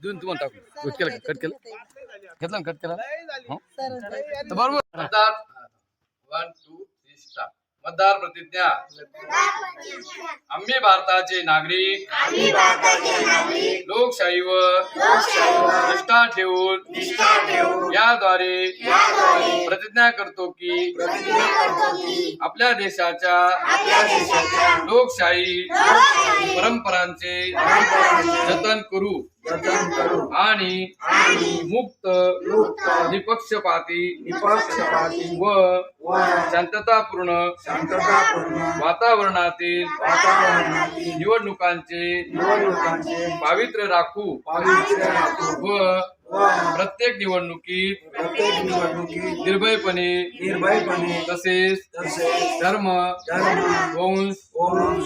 देऊन तुम्हाला टाकू कट केलं कट केलं घेतला ना कट केला बरोबर वन टू थ्री स्टार मतदार प्रतिज्ञा. आम्ही भारताचे नागरिक. लोकशाहीवर निष्ठा ठेवून याद्वारे प्रतिज्ञा करतो की आपल्या देशाच्या लोकशाही परंपरांचे जतन करू. आणि मुक्त निपक्षपाती व शांततापूर्ण वातावरणातील निवडणुकांचे पावित्र्य राखू व प्रत्येक निवडणुकीत निर्भयपणे निर्भयपणे तसेच धर्म वंश,